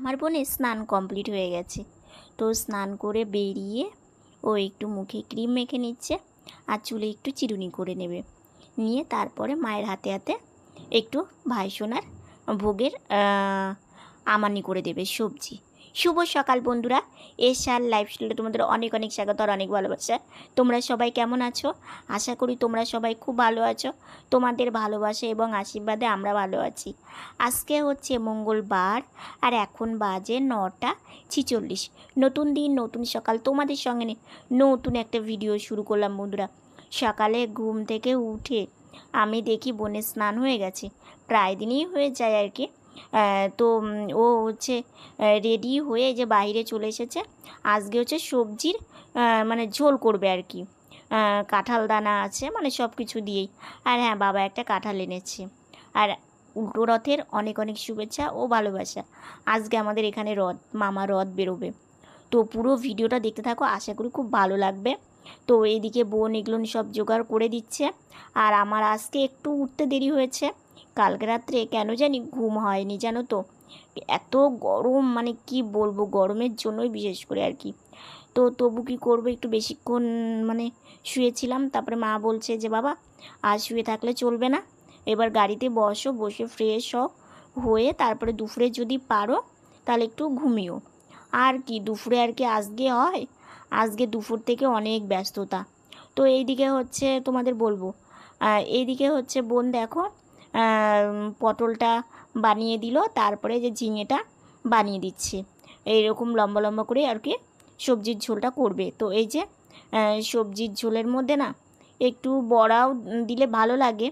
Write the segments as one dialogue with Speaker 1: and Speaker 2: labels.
Speaker 1: আমার বোনের স্নান কমপ্লিট হয়ে গেছে। তো স্নান করে বেরিয়ে ও একটু মুখে ক্রিম মেখে নিচ্ছে আর চুলে একটু চিরুনি করে নেবে। নিয়ে তারপরে মায়ের হাতে হাতে একটু ভাইসোনার ভোগের আমানি করে দেবে সবজি। শুভ সকাল বন্ধুরা। এশার লাইফস্টাইলে তোমাদের অনেক অনেক স্বাগত আর অনেক ভালোবাসা। তোমরা সবাই কেমন আছো? আশা করি তোমরা সবাই খুব ভালো আছো। তোমাদের ভালোবাসা এবং আশীর্বাদে আমরা ভালো আছি। আজকে হচ্ছে মঙ্গলবার আর এখন বাজে নটা ছিচল্লিশ। নতুন দিন, নতুন সকাল। তোমাদের সঙ্গে নতুন একটা ভিডিও শুরু করলাম বন্ধুরা। সকালে ঘুম থেকে উঠে আমি দেখি বনে স্নান হয়ে গেছে। প্রায় দিনই হয়ে যায় আর কি। তো ও হচ্ছে রেডি হয়ে যে বাইরে চলে এসেছে। আজকে হচ্ছে সবজির মানে ঝোল করবে আর কি। কাঁঠাল দানা আছে মানে সব কিছু দিয়েই। আর হ্যাঁ বাবা একটা কাঁঠাল এনেছে। আর উল্টো রথের অনেক অনেক শুভেচ্ছা ও ভালোবাসা। আজকে আমাদের এখানে রথ, মামা রথ বেরোবে। তো পুরো ভিডিওটা দেখতে থাকো, আশা করি খুব ভালো লাগবে। তো এইদিকে বোন এগুলো সব জোগাড় করে দিচ্ছে। আর আমার আজকে একটু উঠতে দেরি হয়েছে। কালকে রাত্রে কেন জানি ঘুম হয়নি জানো তো? এত গরম মানে কি বলব, গরমের জন্যই বিশেষ করে আর কি। তো তবু কি করব, একটু বেশিক্ষণ মানে শুয়েছিলাম, তারপরে মা বলছে যে, বাবা আজ শুয়ে থাকলে চলবে না। এবার গাড়িতে বসো, বসে ফ্রেশ হও, হয়ে তারপরে দুপুরে যদি পারো, তাহলে একটু ঘুমিও। আর কি, দুপুরে আর কি আজকে হয়? আজকে দুপুর থেকে অনেক ব্যস্ততা। তো এইদিকে হচ্ছে তোমাদের বলব এইদিকে হচ্ছে বোন দেখো পটলটা বানিয়ে দিল, তারপরে যে ঝিঙেটা বানিয়ে দিচ্ছে। এইরকম লম্বা লম্বা করে আর কি সবজির ঝোলটা করবে। তো এই যে সবজির ঝোলের মধ্যে না একটু বড়াও দিলে ভালো লাগে।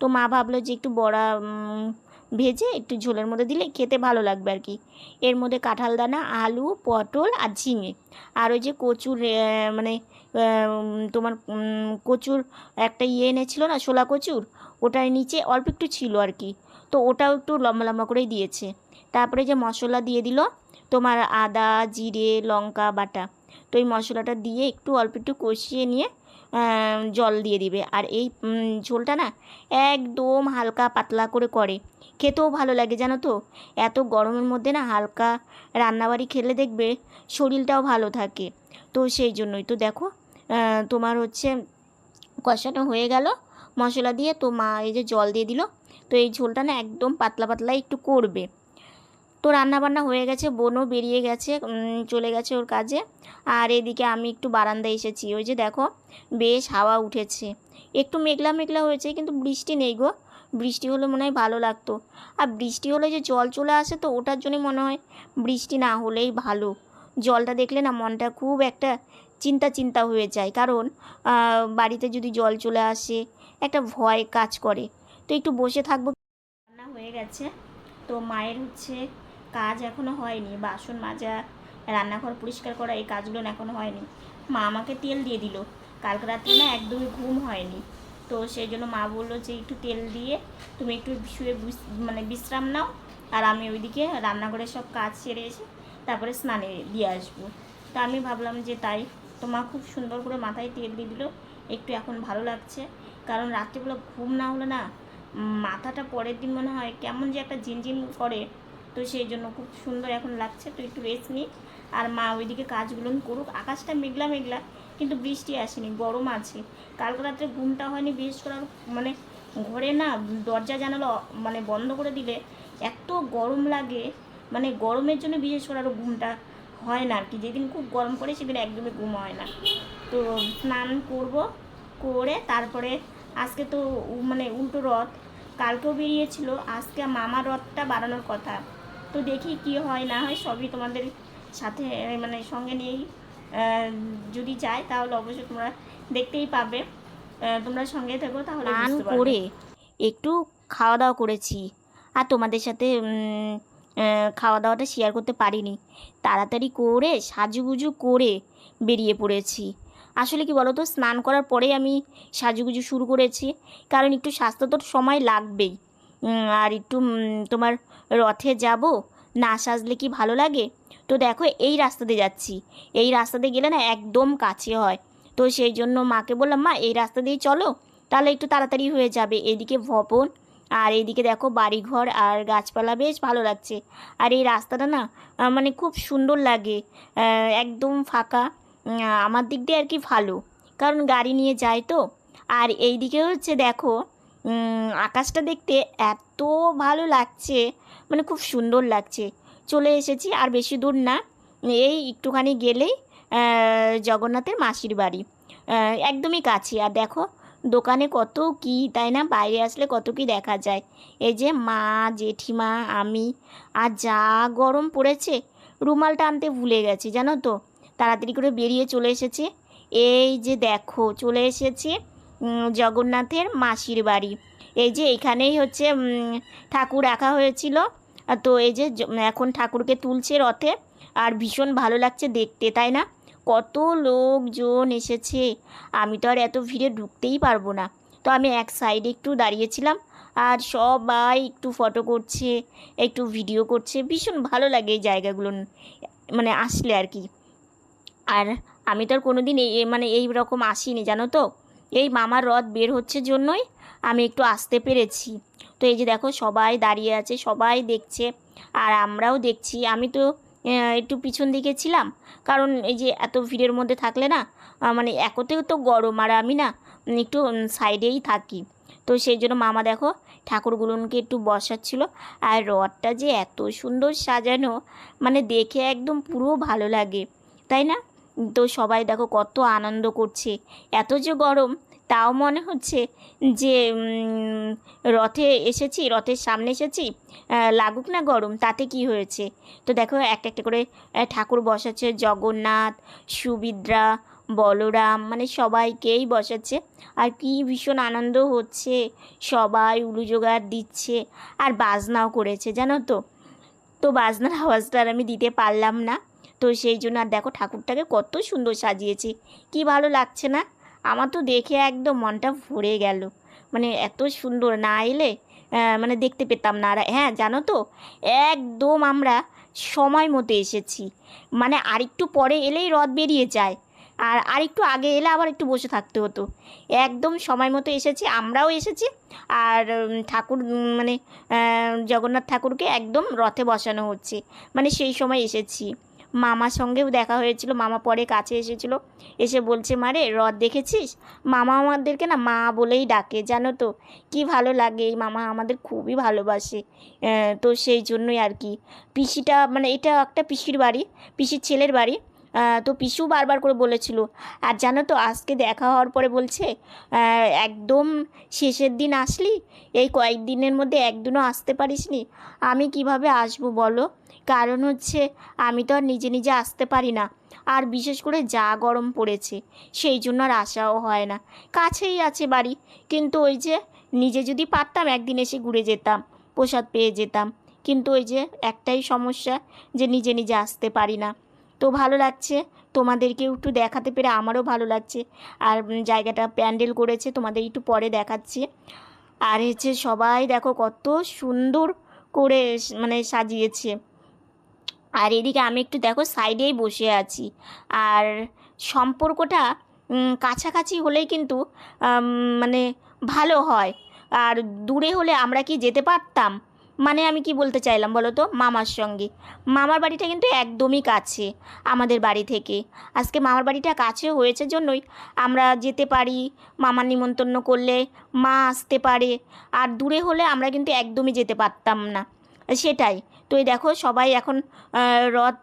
Speaker 1: তো মা ভাবলো যে একটু বড়া ভেজে একটু ঝোলের মধ্যে দিলে খেতে ভালো লাগবে আর কি। এর মধ্যে কাঁঠাল দানা, আলু, পটল আর ঝিঙে। আর ওই যে কচুর মানে তোমার কচুর একটা ইয়ে এনেছিল না শোলা কচুর? ওটার নিচে অল্প একটু ছিল আর কি। তো ওটাও একটু লম্বা লম্বা করেই দিয়েছে। তারপরে যে মশলা দিয়ে দিল, তোমার আদা, জিরে, লঙ্কা, বাটা, তো এই মশলাটা দিয়ে একটু অল্প একটু কষিয়ে নিয়ে জল দিয়ে দিবে। আর এই ঝোলটা না একদম হালকা পাতলা করে করে। খেতেও ভালো লাগে, জানো তো? এত গরমের মধ্যে না হালকা রান্নাবাড়ি খেলে দেখবে শরীরটাও ভালো থাকে। তো সেই জন্যই। তো দেখো তোমার হচ্ছে কষানো হয়ে গেল। মশলা দিয়ে তো মা এই যে জল দিয়ে দিল। তো এই ঝোলটা না একদম পাতলা পাতলা একটু করবে। তো রান্না বান্না হয়ে গেছে, বোনও বেরিয়ে গেছে চলে গেছে ওর কাজে। আর এদিকে আমি একটু বারান্দায় এসেছি। ওই যে দেখো, বেশ হাওয়া উঠেছে। একটু মেঘলা মেঘলা হয়েছে, কিন্তু বৃষ্টি নেই গো। বৃষ্টি হলে মনে হয় ভালো লাগতো। আর বৃষ্টি হলে যে জল চলে আসে তো ওটার জন্যই মনে হয় বৃষ্টি না হলেই ভালো। জলটা দেখলে না মনটা খুব একটা চিন্তা চিন্তা হয়ে যায়। কারণ বাড়িতে যদি জল চলে আসে একটা ভয় কাজ করে। তো একটু বসে থাকব। রান্না হয়ে গেছে। তো মায়ের হচ্ছে কাজ এখনও হয়নি। বাসন মাজা, রান্নাঘর পরিষ্কার করা, এই কাজগুলো এখনও হয়নি। মা আমাকে তেল দিয়ে দিল। কালকে রাত্রে না একদমই ঘুম হয়নি। তো সেই জন্য মা বলল যে, একটু তেল দিয়ে তুমি একটু শুয়ে মানে বিশ্রাম নাও। আর আমি ওইদিকে রান্নাঘরের সব কাজ সেরে এসে তারপরে স্নানে দিয়ে আসব। তা আমি ভাবলাম যে, তাই। তো মা খুব সুন্দর করে মাথায় তেল দিয়ে দিল। একটু এখন ভালো লাগছে। কারণ রাত্রিবেলা ঘুম না হলে না মাথাটা পরের দিন মনে হয় কেমন যে একটা ঝিনঝিন করে। তো সেই জন্য খুব সুন্দর এখন লাগছে, তো একটু রেস্ট নিই আর মা ওইদিকে কাজগুলো করুক। আকাশটা মেঘলা মেঘলা, কিন্তু বৃষ্টি আসেনি, গরম আছে। কালকে রাত্রে ঘুমটা হয়নি, বিশেষ করে মানে ঘরে না দরজা, জানালা মানে বন্ধ করে দিলে এত গরম লাগে। মানে গরমের জন্য বিশেষ করে আরও ঘুমটা হয় না আর কি যেদিন খুব গরম পড়ে সেদিন একদমই ঘুম হয় না। তো স্নান করব। করে তারপরে আজকে তো মানে উল্টো রথ কালকেও বেরিয়েছিল আজকে মামার রথটা বাড়ানোর কথা। তো দেখি কি হয় না হয় সবই তোমাদের সাথে মানে সঙ্গে নিয়েই যদি যায় তাহলে অবশ্যই তোমরা দেখতেই পাবে। তোমরা সঙ্গে থেকো তাহলে
Speaker 2: করে একটু খাওয়া দাওয়া করেছি। আর তোমাদের সাথে খাওয়া দাওয়াটা শেয়ার করতে পারিনি। তাড়াতাড়ি করে সাজুগুজু করে বেরিয়ে পড়েছি। আসলে কি বলো তো স্নান করার পরেই আমি সাজুগুজু শুরু করেছি। কারণ একটু স্বাস্থ্য তো সময় লাগবেই। আর একটু তোমার রথে যাব, না সাজলে কি ভালো লাগে? তো দেখো, এই রাস্তা দিয়ে যাচ্ছি। এই রাস্তা দিয়ে গেলে না একদম কাছে হয়। তো সেই জন্য মাকে বললাম, মা, এই রাস্তা দিয়ে চলো। তাহলে একটু তাড়াতাড়ি হয়ে যাবে। এদিকে ভবন,
Speaker 1: আর এইদিকে দেখো বাড়িঘর আর গাছপালা বেশ ভালো লাগছে। আর এই রাস্তাটা না মানে খুব সুন্দর লাগে। একদম ফাঁকা। আমার দিক দিয়ে আর কি ভালো। কারণ গাড়ি নিয়ে যায় তো। আর এই দিকে হচ্ছে দেখো আকাশটা দেখতে এত ভালো লাগছে। মানে খুব সুন্দর লাগছে। চলে এসেছি আর বেশি দূর না। এই একটুখানি গেলেই জগন্নাথের মাসির বাড়ি। একদমই কাছে। আর দেখো, দোকানে কত কি, তাই না? বাইরে আসলে কত কি দেখা যায়। এই যে মা, জেঠিমা, আমি, আর যা গরম পড়েছে, রুমালটা আনতে ভুলে গেছি, জানো তো? তাড়াতাড়ি করে বেরিয়ে চলে এসেছে। এই যে দেখো, চলে এসেছে জগন্নাথের মাসির বাড়ি। এই যে এখানেই হচ্ছে ঠাকুর রাখা হয়েছিল। তো এই যে এখন ঠাকুরকে তুলছে রথে। আর ভীষণ ভালো লাগছে দেখতে, তাই না? কত লোকজন এসেছে। আমি তো আর এত ভিড়ে ঢুকতেই পারব না। তো আমি এক সাইডে একটু দাঁড়িয়েছিলাম। আর সবাই একটু ফটো করছে, একটু ভিডিও করছে। ভীষণ ভালো লাগে এই জায়গাগুলো মানে আসলে আর কি। আর আমি তো আর কোনো দিন এই মানে এই রকম আসিনি, জানো তো? এই মামার রথ বের হচ্ছে জন্যই আমি একটু আসতে পেরেছি। তো এই যে দেখো, সবাই দাঁড়িয়ে আছে, সবাই দেখছে, আর আমরাও দেখছি। আমি তো একটু পিছন দিকে ছিলাম, কারণ এই যে এত ভিড়ের মধ্যে থাকলে না মানে একতেও তো গরম, আর আমি না একটু সাইডেই থাকি। তো সেই জন্য মামা দেখো, ঠাকুরগুলোকে একটু বসাচ্ছিল, আর রথটা যে এত সুন্দর সাজানো মানে দেখে একদম পুরো ভালো লাগে, তাই না? তো সবাই দেখো কত আনন্দ করছে। এত যে গরম, তাও মনে হচ্ছে যে রথে এসেছি, রথের সামনে এসেছি লাগুক না গরম, তাতে কি হয়েছে? তো দেখো একটা একটা করে ঠাকুর বসাচ্ছে, জগন্নাথ সুবিদ্রা বলরাম মানে সবাইকেই বসাচ্ছে। আর কি ভীষণ আনন্দ হচ্ছে, সবাই উলু জোগাড় দিচ্ছে, আর বাজনাও করেছে, জানো তো? তো বাজনার আওয়াজটা আর আমি দিতে পারলাম না। তো সেই জন্য আর দেখো ঠাকুরটাকে কত সুন্দর সাজিয়েছে। কি ভালো লাগছে না? আমার তো দেখে একদম মনটা ভরে গেল। মানে এত সুন্দর না এলে মানে দেখতে পেতাম না। আর হ্যাঁ জানো তো, একদম আমরা সময় মতো এসেছি। মানে আরেকটু পরে এলেই রথ বেরিয়ে যায়। আর আরেকটু আগে এলে আবার একটু বসে থাকতে হতো। একদম সময় মতো এসেছি, আমরাও এসেছি। আর ঠাকুর মানে জগন্নাথ ঠাকুরকে একদম রথে বসানো হচ্ছে। মানে সেই সময় এসেছি। মামার সঙ্গেও দেখা হয়েছিল, মামা পরে কাছে এসেছিল। এসে বলছে মারে রথ দেখেছিস? মামা আমাদেরকে না মা বলেই ডাকে, জানো তো। কি ভালো লাগে, এই মামা আমাদের খুবই ভালোবাসে। তো সেই জন্যই আর কি। পিসিটা মানে এটা একটা পিসির বাড়ি, পিসির ছেলের বাড়ি। তো পিসু বারবার করে বলেছিল। আর জানো তো, আজকে দেখা হওয়ার পরে বলছে একদম শেষের দিন আসলি? এই কয়েকদিনের মধ্যে একদিনও আসতে পারিসনি। আমি কীভাবে আসব বলো? কারণ হচ্ছে, আমি তো আর নিজে নিজে আসতে পারি না। আর বিশেষ করে যা গরম পড়েছে, সেই জন্য আর আসাও হয় না। কাছেই আছে বাড়ি, কিন্তু ওই যে নিজে যদি পারতাম একদিন এসে ঘুরে যেতাম, প্রসাদ পেয়ে যেতাম। কিন্তু ওই যে একটাই সমস্যা, যে নিজে নিজে আসতে পারি না। তো ভালো লাগছে। তোমাদেরকে একটু দেখাতে পেরে আমারও ভালো লাগছে। আর জায়গাটা প্যান্ডেল করেছে, তোমাদের একটু পরে দেখাচ্ছি। আর হচ্ছে সবাই দেখো কত সুন্দর করে মানে সাজিয়েছে। আর এদিকে আমি একটু দেখো সাইডেই বসে আছি। আর সম্পর্কটা কাছাকাছি হলেই কিন্তু মানে ভালো হয়। আর দূরে হলে আমরা কি যেতে পারতাম? মানে আমি কি বলতে চাইলাম বলো তো? মামার সঙ্গে। মামার বাড়িটা কিন্তু একদমই কাছে আমাদের বাড়ি থেকে। আজকে মামার বাড়িটা কাছে হয়েছে জন্যই আমরা যেতে পারি, মামার নিমন্ত্রণ করলে মা আসতে পারে। আর দূরে হলে আমরা কিন্তু একদমই যেতে পারতাম না। সেটাই। তো এই দেখো সবাই এখন রথ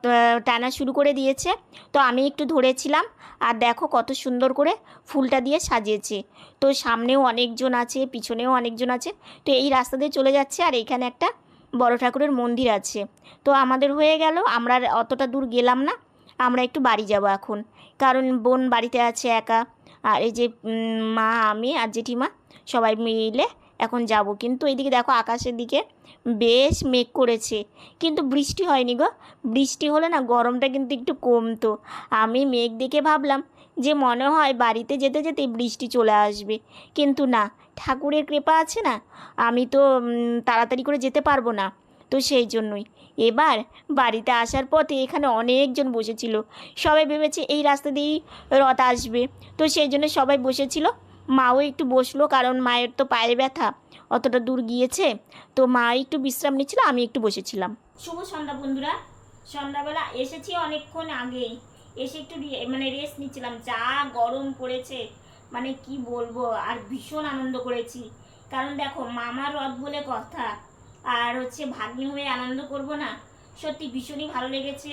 Speaker 1: টানা শুরু করে দিয়েছে। তো আমি একটু ধরেছিলাম আর দেখো কত সুন্দর করে ফুলটা দিয়ে সাজিয়েছে। তো সামনেও অনেকজন আছে, পিছনেও অনেকজন আছে। তো এই রাস্তা দিয়ে চলে যাচ্ছে আর এইখানে একটা বড় ঠাকুরের মন্দির আছে। তো আমাদের হয়ে গেল, আমরা অতটা দূর গেলাম না। আমরা একটু বাড়ি যাব এখন। কারণ বোন বাড়িতে আছে একা। আর এই যে মা, আমি আর জেঠিমা সবাই মিলে এখন যাব। কিন্তু এইদিকে দেখো আকাশের দিকে বেশ মেঘ করেছে। কিন্তু বৃষ্টি হয়নি গো। বৃষ্টি হলে না গরমটা কিন্তু একটু কমতো। আমি মেঘ দেখে ভাবলাম যে মনে হয় বাড়িতে যেতে যেতে বৃষ্টি চলে আসবে। কিন্তু না, ঠাকুরের কৃপা আছে না। আমি তো তাড়াতাড়ি করে যেতে পারব না। তো সেই জন্যই। এবার বাড়িতে আসার পথে এখানে অনেকজন বসেছিল। সবাই ভেবেছে এই রাস্তা দিয়েই রথ আসবে। তো সেই জন্য সবাই বসেছিল। মাও একটু বসল, কারণ মায়ের তো পায়ে ব্যথা। অতটা দূর গিয়েছে। তো মা একটু বিশ্রাম নিচ্ছিল, আমি একটু বসেছিলাম। শুভ সন্ধ্যা বন্ধুরা। সন্ধ্যাবেলা এসেছি অনেকক্ষণ আগেই। এসে একটু মানে রেস্ট নিচ্ছিলাম। যা গরম পড়েছে মানে কি বলব, আর ভীষণ আনন্দ করেছি। কারণ দেখো মামার রথ বলে কথা, আর হচ্ছে ভাগ্নি হয়ে আনন্দ করব না, সত্যি ভীষণই ভালো লেগেছে।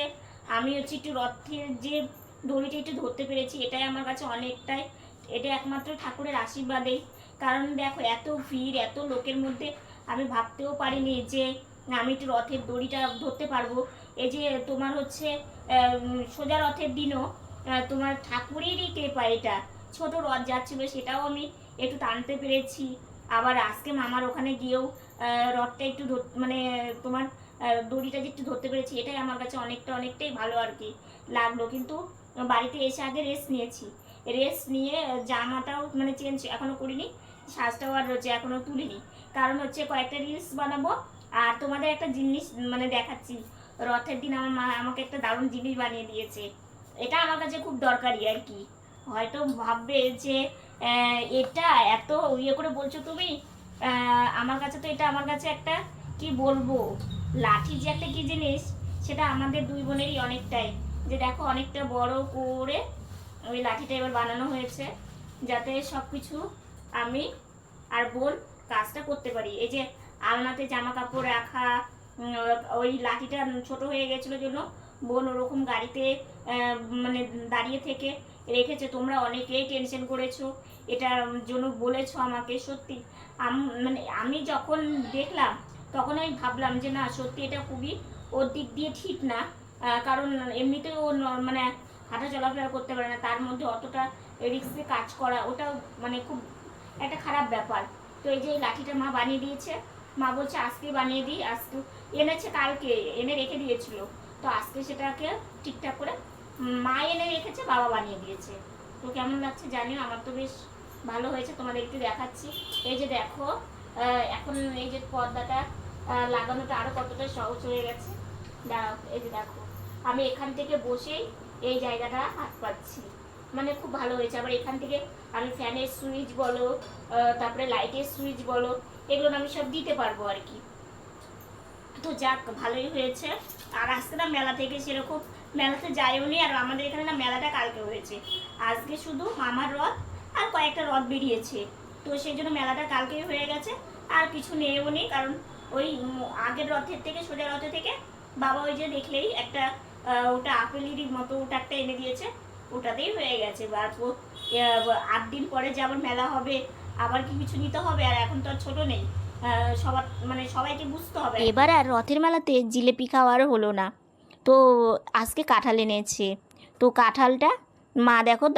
Speaker 1: আমি হচ্ছে একটু রথের যে দড়িটা একটু ধরতে পেরেছি, এটাই আমার কাছে অনেকটাই এটা একমাত্র ঠাকুরের আশীর্বাদেই। কারণ দেখো, এত ভিড়, এত লোকের মধ্যে আমি ভাবতেও পারিনি যে আমি একটু রথের দড়িটা ধরতে পারব। এই যে তোমার হচ্ছে সোজা রথের দিনও তোমার ঠাকুরেরই কৃপা এটা। ছোট রথ যাচ্ছিল, সেটাও আমি একটু টানতে পেরেছি। আবার আজকে মামার ওখানে গিয়েও রথটা একটু মানে তোমার দড়িটা যে একটু ধরতে পেরেছি, এটাই আমার কাছে অনেকটা, অনেকটাই ভালো আর কি লাগল। কিন্তু বাড়িতে এসে আগে রেস্ট নিয়েছি। রেস্ট নিয়ে জামাটাও মানে চেঞ্জ এখনও করিনি, সাজটাও আর রয়েছে এখনও তুলিনি। কারণ হচ্ছে কয়েকটা রিলস বানাবো, আর তোমাদের একটা জিনিস মানে দেখাচ্ছি। রথের দিন আমার মা আমাকে একটা দারুণ জিনিস বানিয়ে দিয়েছে। এটা আমার কাছে খুব দরকারি আর কি। হয়তো ভাববে যে এটা এত ইয়ে করে বলছো তুমি আমার কাছে তো এটা আমার কাছে একটা, কি বলব, লাঠি যে একটা কি জিনিস, সেটা আমাদের দুই বোনেরই অনেকটাই। যে দেখো অনেকটা বড় করে ওই লাঠিটা এবার বানানো হয়েছে যাতে সব কিছু আমি আর বোন কাজটা করতে পারি। এই যে আলনাতে জামা কাপড় রাখা ওই লাঠিটা ছোট হয়ে গেছিল জন্য বোন ওরকম গাড়িতে মানে দাঁড়িয়ে থেকে রেখেছে। তোমরা অনেকেই টেনশন করেছ, এটার জন্য বলেছ আমাকে সত্যি। মানে আমি যখন দেখলাম, তখন আমি ভাবলাম যে না, সত্যি এটা খুবই ওর দিক দিয়ে ঠিক না। কারণ এমনিতেও মানে হাঁটা চলাফেরা করতে পারে না, তার মধ্যে অতটা রিক্সে কাজ করা, ওটাও মানে খুব একটা খারাপ ব্যাপার। তো এই যে এই লাঠিটা মা বানিয়ে দিয়েছে, মা বলছে আজকে বানিয়ে দিই আজকে এনেছে কালকে, এনে রেখে দিয়েছিল। তো আজকে সেটাকে ঠিকঠাক করে মা এনে রেখেছে, বাবা বানিয়ে দিয়েছে। তো কেমন লাগছে জানিও? আমার তো বেশ ভালো হয়েছে, তোমাদের একটু দেখাচ্ছি। এই যে দেখো এখন এই যে পর্দাটা লাগানোটা আরও কতটা সহজ হয়ে গেছে। দাঁড়াও, এই যে দেখো, আমি এখান থেকে বসেই এই জায়গাটা হাত পাচ্ছি। মানে খুব ভালো হয়েছে। আবার এখান থেকে আমি ফ্যানের সুইচ বলো তারপরে লাইটের সুইচ বলো, এগুলো আমি সব দিতে পারব আর কি। তো যাক, ভালোই হয়েছে। আর আজকে না মেলা থেকে সেরকম মেলাতে যাইও নি। আর আমাদের এখানে না মেলাটা কালকে হয়েছে। আজকে শুধু মামার রথ আর কয়েকটা রথ বেরিয়েছে। তো সেই জন্য মেলাটা কালকেই হয়ে গেছে। আর কিছু নেও নি, কারণ ওই আগের রথের থেকে, সোজা রথের থেকে বাবা ওই যে দেখলেই একটা ওটা আপেলেরই মতো, ওটা একটা এনে দিয়েছে। ওটাতেই হয়ে গেছে। পো- আট দিন পরে যে আবার মেলা হবে, আবার কি কিছু নিতে হবে? আর এখন তো আর ছোটো নেই। সবার মানে সবাইকে বুঝতে হবে। এবার আর রথের মেলাতে জিলেপি খাওয়ার হলো না। তো আজকে কাঁঠাল এনেছে। তো কাঁঠালটা, মা দেখো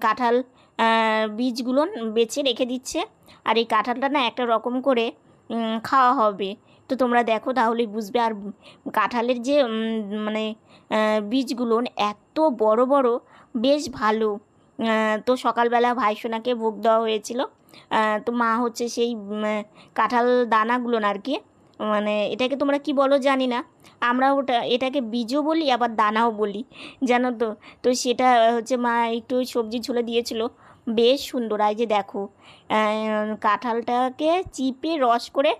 Speaker 1: কাঁঠাল বীজগুলো বেছে রেখে দিচ্ছে। আর এই কাঁঠালটা না একটা রকম করে খাওয়া হবে। তো তোমরা দেখো তাহলেই বুঝবে। আর কাঁঠালের যে মানে বীজগুলো এত বড় বড়, বেশ ভালো। তো সকালবেলা ভাইসোনাকে ভোগ দেওয়া হয়েছিল। তো মা হচ্ছে সেই কাঁঠাল দানাগুলো আর কি মানে এটাকে তোমরা কি বলো জানি না। আমরা ওটা, এটাকে বীজও বলি, আবার দানাও বলি, জানো তো? তো সেটা হচ্ছে মা একটু সবজি ঝুলে দিয়েছিল। বেশ সুন্দর। আর যে দেখো কাঁঠালটাকে চিপে রস করে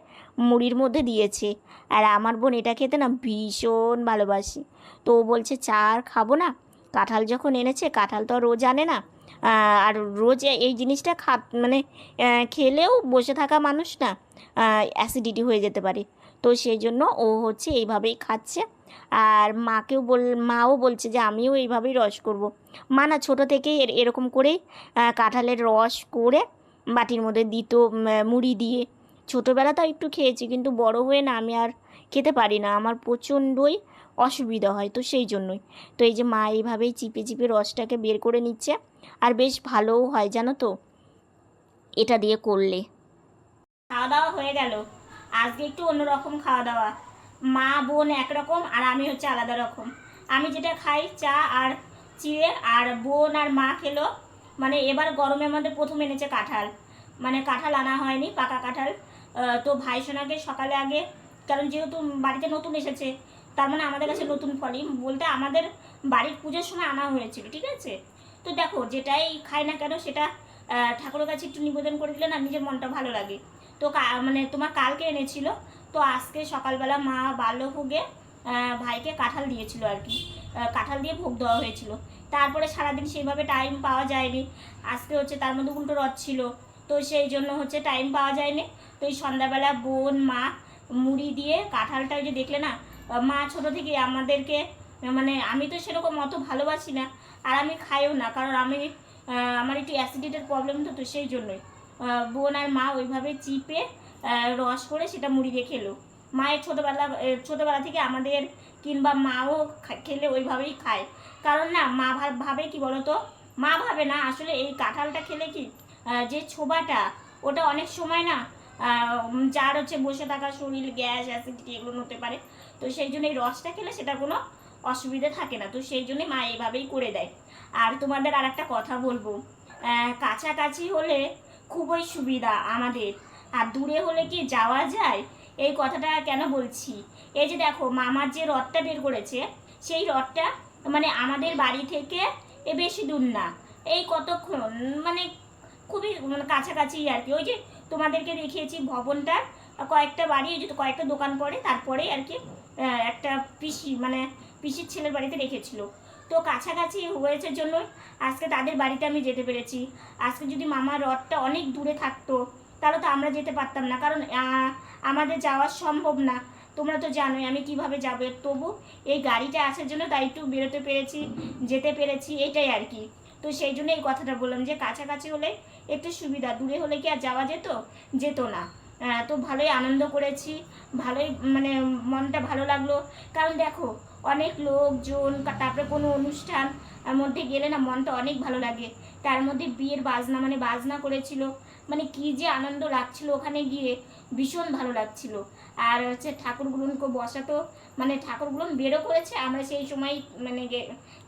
Speaker 1: মুড়ির মধ্যে দিয়েছে। আর আমার বোন এটা খেতে না ভীষণ ভালোবাসে। তো ও বলছে, চা আর খাব না? কাঁঠাল যখন এনেছে, কাঁঠাল তো আর রোজ আনে না। আর রোজ এই জিনিসটা খা মানে খেলেও বসে থাকা মানুষ না অ্যাসিডিটি হয়ে যেতে পারে। তো সেই জন্য ও হচ্ছে এইভাবেই খাচ্ছে। আর মাকেও বল, মাও বলছে যে, আমিও এইভাবেই রস করব। মা না ছোটো থেকেই এর- এরকম করেই কাঁঠালের রস করে বাটির মধ্যে দিত মুড়ি দিয়ে। ছোটোবেলাতেও একটু খেয়েছি, কিন্তু বড় হয়ে না আমি আর খেতে পারি না। আমার প্রচণ্ডই অসুবিধা হয়, তো সেই জন্যই। তো এই যে মা এইভাবেই চিপে চিপে রসটাকে বের করে নিচ্ছে, আর বেশ ভালোও হয়, জানো তো? এটা দিয়ে করলে। খাওয়া দাওয়া হয়ে গেল। আজকে একটু অন্যরকম খাওয়া দাওয়া। মা, বোন একরকম আর আমি হচ্ছে আলাদা রকম। আমি যেটা খাই চা আর চিড়ে আর বোন আর মা খেলো। মানে এবার গরমের মধ্যে প্রথম এনেছে কাঁঠাল। মানে কাঁঠাল আনা হয়নি, পাকা কাঁঠাল। তো ভাই সোনাকে সকালে আগে, কারণ যেহেতু বাড়িতে নতুন এসেছে, তার মানে আমাদের কাছে নতুন ফলই। বলতে আমাদের বাড়ির পুজোর সময় আনা হয়েছিল, ঠিক আছে? তো দেখো, যেটাই খাই না কেন সেটা ঠাকুরের কাছে একটু নিবেদন করে দিলে না নিজের মনটা ভালো লাগে। তো মানে তোমার কালকে এনেছিল। তো আজকে সকালবেলা মা বাল্যভোগে ভাইকে কাঁঠাল দিয়েছিল আর কি। কাঁঠাল দিয়ে ভোগ দেওয়া হয়েছিল। তারপরে সারাদিন সেইভাবে টাইম পাওয়া যায়নি। আজকে হচ্ছে তার মধ্যে উল্টো রথ ছিল। তো সেই জন্য হচ্ছে টাইম পাওয়া যায়নি। তো এই সন্ধ্যাবেলা বোন, মা, মুড়ি দিয়ে কাঁঠালটা ওই যে দেখলে না মা ছোটো থেকে আমাদেরকে মানে আমি তো সেরকম অত ভালোবাসি না। আর আমি খাইও না। কারণ আমি আমার একটু অ্যাসিডিটির প্রবলেম তো তো সেই জন্যই। বোন আর মা ওইভাবে চিপে রস করে সেটা মুড়ি দিয়ে খেলো। মায়ের ছোটোবেলা ছোটোবেলা থেকে আমাদের কিংবা মাও খেলে ওইভাবেই খায়। কারণ না, মা ভাব- কি বলতো? মা ভাবে না, আসলে এই কাঁঠালটা খেলে কি যে ছোবাটা, ওটা অনেক সময় না যার হচ্ছে বসে থাকা শরীর, গ্যাস অ্যাসিডিটি এগুলো হতে পারে। তো সেই জন্য এই রসটা খেলে সেটা কোনো অসুবিধা থাকে না। তো সেই জন্য মা এইভাবেই করে দেয়। আর তোমাদের আর একটা কথা বলব কাছাকাছি হলে খুবই সুবিধা আমাদের। আর দূরে হলে কি যাওয়া যায়? এই কথাটা কেন বলছি? এই যে দেখো, মামার যে রথটা বের করেছে, সেই রথটা মানে আমাদের বাড়ি থেকে এ বেশি দূর না। এই কতক্ষণ? মানে খুবই মানে কাছাকাছি আর কি। ওই যে তোমাদেরকে দেখিয়েছি ভবনটার কয়েকটা বাড়ি ওই যে কয়েকটা দোকান পড়ে তারপরে আর কি একটা পিসি মানে পিসির ছেলের বাড়িতে রেখেছিল। তো কাছাকাছি হয়েছে জন্য আজকে তাদের বাড়িতে আমি যেতে পেরেছি। আজকে যদি মামার রথটা অনেক দূরে থাকতো, তাহলে তো আমরা যেতে পারতাম না। কারণ আমাদের যাওয়া সম্ভব না। তোমরা তো জানোই আমি কীভাবে যাব। তবু এই গাড়িটা আসার জন্য তাই একটু বেরোতে পেরেছি, যেতে পেরেছি, এটাই আর কি। তো সেই জন্য এই কথাটা বললাম যে কাছাকাছি হলে একটু সুবিধা, দূরে হলে কি আর যাওয়া যেত? যেত না। তো ভালোই আনন্দ করেছি, ভালোই মানে মনটা ভালো লাগল। কারণ দেখো অনেক লোকজন তারপরে কোনো অনুষ্ঠান মধ্যে গেলে না মনটা অনেক ভালো লাগে। তার মধ্যে বিয়ের বাজনা মানে বাজনা করেছিল মানে কি যে আনন্দ লাগছিল ওখানে গিয়ে, ভীষণ ভালো লাগছিল। আর হচ্ছে ঠাকুরগুলোকে বসাতো মানে ঠাকুরগুলো বেরো করেছে, আমরা সেই সময় মানে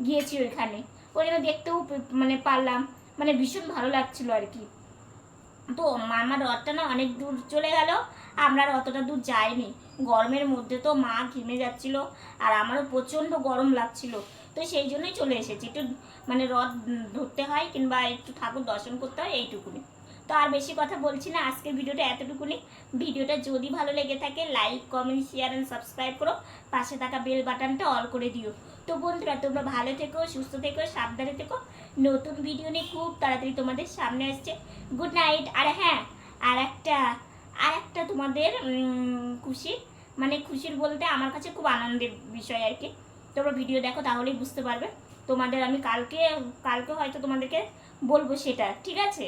Speaker 1: গিয়েছি ওইখানে। ওই জন্য দেখতেও মানে পারলাম মানে ভীষণ ভালো লাগছিল আর কি। তো মামার রথটা না অনেক দূর চলে গেল, আমরা আর অতটা দূর যাইনি। গরমের মধ্যে তো মা ঘেমে যাচ্ছিল আর আমারও প্রচণ্ড গরম লাগছিল। তো সেই জন্যই চলে এসেছি। একটু মানে রথ ধরতে হয় কিংবা একটু ঠাকুর দর্শন করতে হয়, এইটুকুনি। তো আর বেশি কথা বলছি না, আজকের ভিডিওটা এতটুকুনি। ভিডিওটা যদি ভালো লেগে থাকে, like, comment, share and subscribe করো। পাশে থাকা বেল বাটনটা অল করে দিও। তো বন্ধুরা, তোমরা ভালো থেকো, সুস্থ থেকো, সাবধানে থেকো। নতুন ভিডিও নিয়ে খুব তাড়াতাড়ি তোমাদের সামনে আসছে। Good night. আর হ্যাঁ আর একটা আর একটা তোমাদের খুশি মানে খুশির বলতে আমার কাছে খুব আনন্দের বিষয় আর কি। তোমরা ভিডিও দেখো, তাহলেই বুঝতে পারবে। তোমাদের আমি কালকে কালকে হয়তো তোমাদেরকে বলব সেটা, ঠিক আছে?